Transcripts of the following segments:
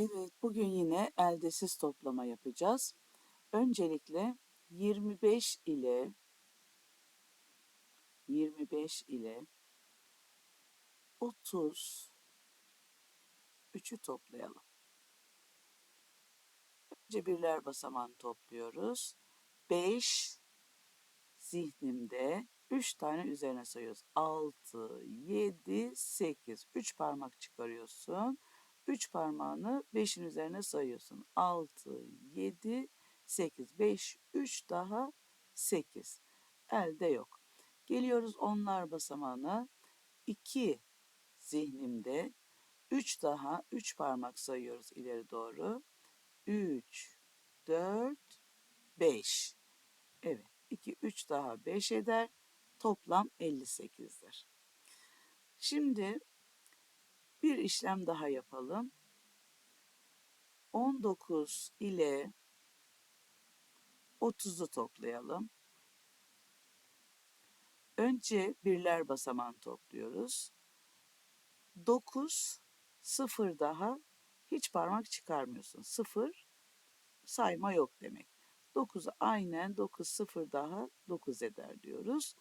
Evet, bugün yine eldesiz toplama yapacağız. Öncelikle 25 ile 25 ile 30 üçü toplayalım. Önce birler basamağını topluyoruz. 5 zihnimde 3 tane üzerine sayıyoruz. 6, 7, 8. 3 parmak çıkarıyorsun. 3 parmağını 5'in üzerine sayıyorsun. 6, 7, 8. 5, 3 daha 8. Elde yok. Geliyoruz onlar basamağına. 2 zihnimde 3 daha 3 parmak sayıyoruz ileri doğru. 3, 4, 5. Evet. 2, 3 daha 5 eder. Toplam 58'dir. Şimdi bir işlem daha yapalım. 19 ile 30'u toplayalım. Önce birler basamağını topluyoruz. 9, 0 daha hiç parmak çıkarmıyorsun. 0 sayma yok demek. 9'u aynen 9, 0 daha 9 eder diyoruz.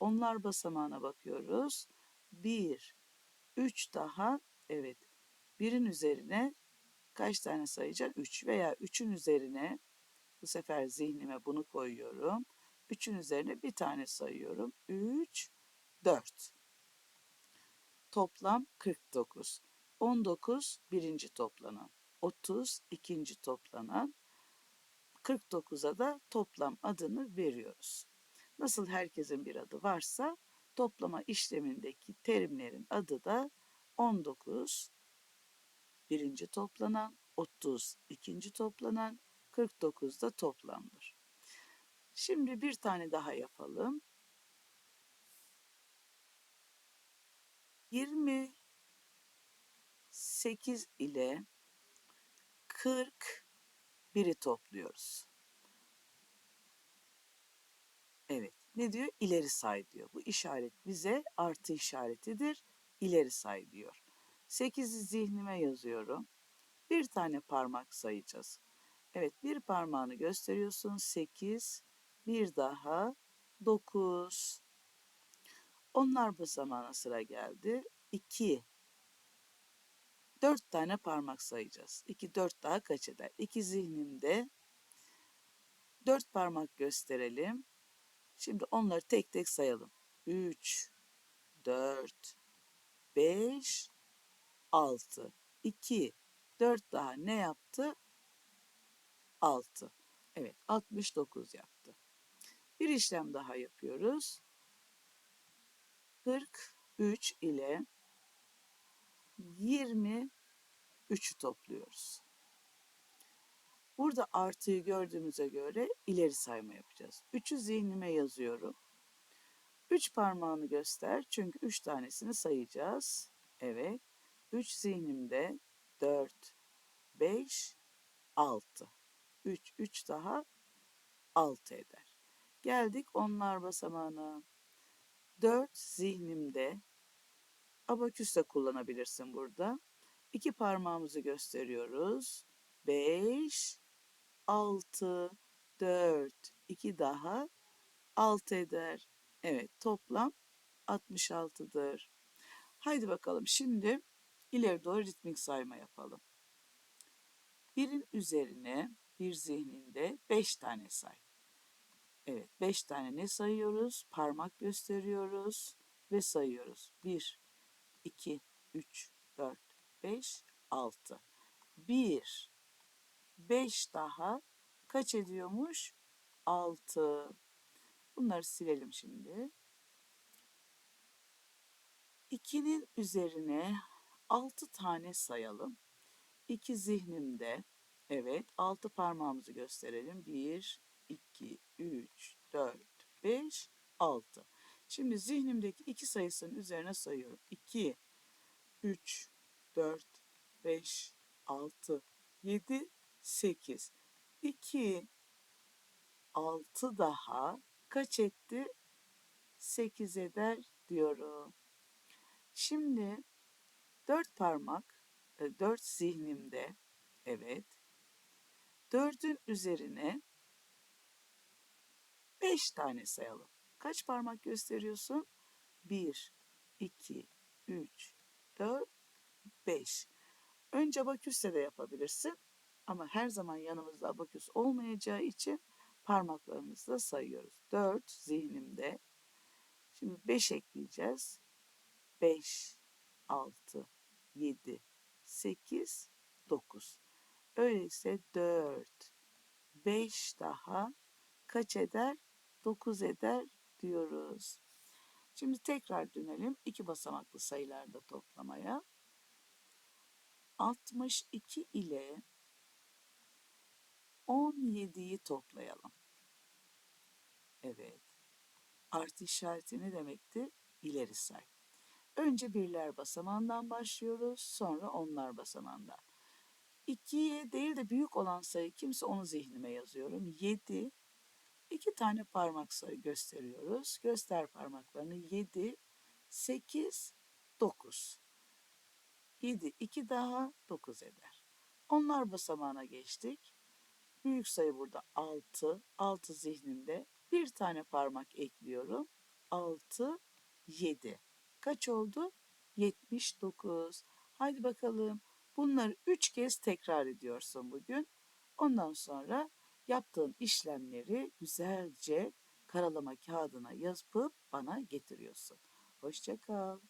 Onlar basamağına bakıyoruz. 1, 3 daha evet. Birin üzerine kaç tane sayacağım? 3 veya 3'ün üzerine bu sefer zihnime bunu koyuyorum. 3'ün üzerine bir tane sayıyorum. 3, 4. Toplam 49. 19 birinci toplanan. 30 ikinci toplanan. 49'a da toplam adını veriyoruz. Nasıl herkesin bir adı varsa toplama işlemindeki terimlerin adı da 19 birinci toplanan, 30 ikinci toplanan, 49 da toplamdır. Şimdi bir tane daha yapalım. 28 ile 40 biri topluyoruz. Evet. Ne diyor? İleri say diyor. Bu işaret bize artı işaretidir. İleri say diyor. 8'i zihnime yazıyorum. Bir tane parmak sayacağız. Evet bir parmağını gösteriyorsun. 8. Bir daha 9. Onlar basamağına sıra geldi. 2. 4 tane parmak sayacağız. 2, 4 daha kaç eder? 2 zihnimde 4 parmak gösterelim. Şimdi onları tek tek sayalım. 3, 4, 5, 6, 2, 4 daha ne yaptı? 6. Evet 69 yaptı. Bir işlem daha yapıyoruz. 43 ile 23'ü topluyoruz. Burada artıyı gördüğümüze göre ileri sayma yapacağız. 3'ü zihnime yazıyorum. 3 parmağını göster çünkü 3 tanesini sayacağız. Evet. 3 zihnimde 4, 5, 6. 3, 3 daha 6 eder. Geldik onlar basamağına. 4 zihnimde abaküs de kullanabilirsin burada. 2 parmağımızı gösteriyoruz. 5, 6, 4, 2 daha 6 eder. Evet toplam 66'dır. Haydi bakalım şimdi ileri doğru ritmik sayma yapalım. Birin üzerine bir zihninde 5 tane say. Evet 5 tane ne sayıyoruz? Parmak gösteriyoruz ve sayıyoruz. 1, 2, 3, 4, 5, 6. 1, 5 daha kaç ediyormuş? 6. Bunları silelim şimdi. 2'nin üzerine 6 tane sayalım. 2 zihnimde. Evet 6 parmağımızı gösterelim. 1, 2, 3, 4, 5, 6. Şimdi zihnimdeki 2 sayısının üzerine sayıyorum. 2, 3, 4, 5, 6, 7, 8. 2, 6 daha kaç etti? 8 eder diyorum. Şimdi 4 parmak, 4 zihnimde Evet. Dördün üzerine beş tane sayalım. Kaç parmak gösteriyorsun? Bir, iki, üç, dört, beş. Önce abaküsle de yapabilirsin. Ama her zaman yanımızda abaküs olmayacağı için parmaklarımızla sayıyoruz. 4 zihnimde. Şimdi 5 ekleyeceğiz. 5, 6, 7, 8, 9. Öyleyse 4, 5 daha kaç eder? 9 eder diyoruz. Şimdi tekrar dönelim iki basamaklı sayılarda toplamaya. 62 ile 17'yi toplayalım. Evet. Artı işareti ne demekti? İleri say. Önce birler basamağından başlıyoruz. Sonra onlar basamağından. 2'ye değil de büyük olan sayı kimse onu zihnime yazıyorum. 7. İki tane parmak sayı gösteriyoruz. Göster parmaklarını. 7, 8, 9. 7, 2 daha 9 eder. Onlar basamağına geçtik. Büyük sayı burada 6. 6 zihnimde. Bir tane parmak ekliyorum. 6, 7. Kaç oldu? 79. Haydi bakalım. Bunları 3 kez tekrar ediyorsun bugün. Ondan sonra yaptığın işlemleri güzelce karalama kağıdına yazıp bana getiriyorsun. Hoşça kal.